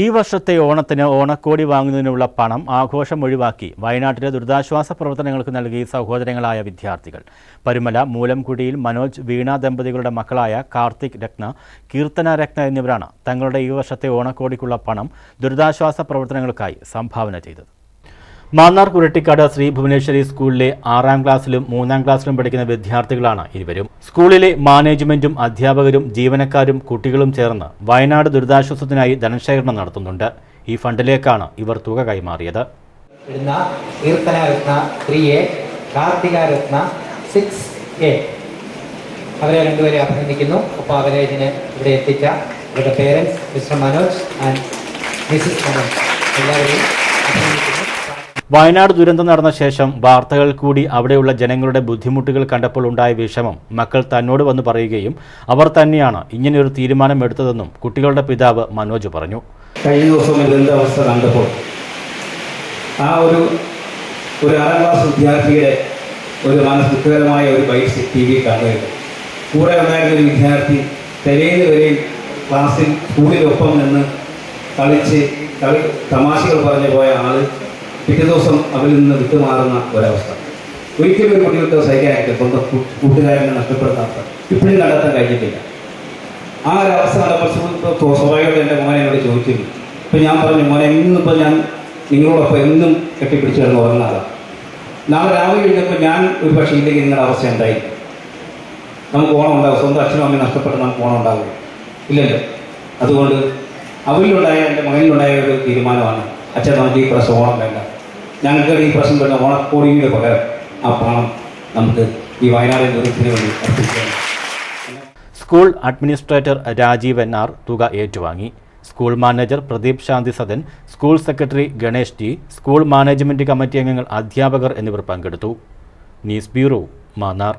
ഈ വർഷത്തെ ഓണത്തിന് ഓണക്കോടി വാങ്ങുന്നതിനുള്ള പണം ആഘോഷം ഒഴിവാക്കി വയനാട്ടിലെ ദുരിതാശ്വാസ പ്രവർത്തനങ്ങൾക്ക് നൽകി സഹോദരങ്ങളായ വിദ്യാർത്ഥികൾ. പരുമല മൂലംകുടിയിൽ മനോജ് വീണ ദമ്പതികളുടെ മക്കളായ കാർത്തിക് രത്ന കീർത്തന രത്ന എന്നിവരാണ് തങ്ങളുടെ ഈ വർഷത്തെ ഓണക്കോടിക്കുള്ള പണം ദുരിതാശ്വാസ പ്രവർത്തനങ്ങൾക്കായി സംഭാവന ചെയ്തത്. മാന്നാർ കുരട്ടിക്കാട് ശ്രീ ഭുവനേശ്വരി സ്കൂളിലെ ആറാം ക്ലാസ്സിലും മൂന്നാം ക്ലാസ്സിലും പഠിക്കുന്ന വിദ്യാർത്ഥികളാണ് ഇരുവരും. സ്കൂളിലെ മാനേജ്മെന്റും അധ്യാപകരും ജീവനക്കാരും കുട്ടികളും ചേർന്ന് വയനാട് ദുരിതാശ്വാസത്തിനായി ധനശേഖരണം നടത്തുന്നുണ്ട്. ഈ ഫണ്ടിലേക്കാണ് ഇവർ തുക കൈമാറിയത്. അവരെ രണ്ടുപേരെ അഭിനന്ദിക്കുന്നു. അപ്പോൾ അവരെ ഇതിന് ഇവിടെ എത്തിച്ച ഇവരുടെ parents mister Manoj and missus Manoj. എല്ലാവരെയും അഭിനന്ദിക്കുന്നു. വയനാട് ദുരന്തം നടന്ന ശേഷം വാർത്തകൾ കൂടി അവിടെയുള്ള ജനങ്ങളുടെ ബുദ്ധിമുട്ടുകൾ കണ്ടപ്പോൾ ഉണ്ടായ വിഷമം മക്കൾ തന്നോട് വന്ന് പറയുകയും അവർ തന്നെയാണ് ഇങ്ങനെയൊരു തീരുമാനം എടുത്തതെന്നും കുട്ടികളുടെ പിതാവ് മനോജ് പറഞ്ഞു. കഴിഞ്ഞ ദിവസം ഇതിന്റെ അവസ്ഥ കണ്ടപ്പോൾ ആ ഒരു ഒരു ആറാം ക്ലാസ് വിദ്യാർത്ഥിയുടെ ഒരു മാനസികരമായ ഒരു ബൈക്ക് ടി വി കണ്ടായിരുന്നു കൂടെ ഉണ്ടായിരുന്ന ഒരു വിദ്യാർത്ഥി തെരയിൽ വരെയും ക്ലാസ്സിൽ സ്കൂളിലൊപ്പം നിന്ന് കളിച്ച് കളി തമാശകൾ പറഞ്ഞു പോയ ആൾ പിറ്റേ ദിവസം അവരിൽ നിന്ന് വിട്ടുമാറുന്ന ഒരവസ്ഥ. ഒരിക്കലും ഒരു കുട്ടികൾക്ക് സഹിക്കാനായിട്ട് സ്വന്തം കൂട്ടുകാരനെ നഷ്ടപ്പെടുത്താത്ത ഇപ്പോഴും കണ്ടെത്താൻ കഴിഞ്ഞിട്ടില്ല. ആ ഒരു അവസ്ഥ കണ്ടപ്പോൾ സ്വാഭാവികമായിട്ട് എന്റെ മോനെ എന്നോട് ചോദിച്ചിരുന്നു ഇപ്പം ഞാൻ പറഞ്ഞു മോനെ ഇന്നിപ്പോൾ ഞാൻ നിങ്ങളോടൊപ്പം എന്നും കെട്ടിപ്പിടിച്ചു കിടന്ന് ഉറങ്ങാതെ. നാളെ രാവിലെ കഴിഞ്ഞപ്പോൾ ഞാൻ ഒരു പക്ഷേ ഇല്ലെങ്കിൽ നിങ്ങളുടെ അവസ്ഥ ഉണ്ടായി നമുക്ക് ഓണം ഉണ്ടാകും. സ്വന്തം അച്ഛനും അമ്മയും നഷ്ടപ്പെട്ട് നമുക്ക് ഓണം ഉണ്ടാകും. ഇല്ലല്ലോ. അതുകൊണ്ട് അവരിലുണ്ടായ എന്റെ മകനിലുണ്ടായ ഒരു തീരുമാനമാണ് അച്ഛൻ നമുക്ക് ഈ പ്രശ്നം ഓണം വേണ്ട. ഞങ്ങൾക്ക് ഈ പ്രശ്നം വരുന്ന ഓണക്കോടിയുടെ പകരം ആ പണം നമുക്ക് ഈ വയനാട് ദുരിതത്തിന് വേണ്ടി അർപ്പിക്കാം. School administrator Rajeev N R തുക ഏറ്റുവാങ്ങി. School manager Pradeep Shanti Sadan school secretary Ganesh G school management committee അംഗങ്ങൾ അധ്യാപകർ എന്നിവർ പങ്കെടുത്തു. News bureau Mannar.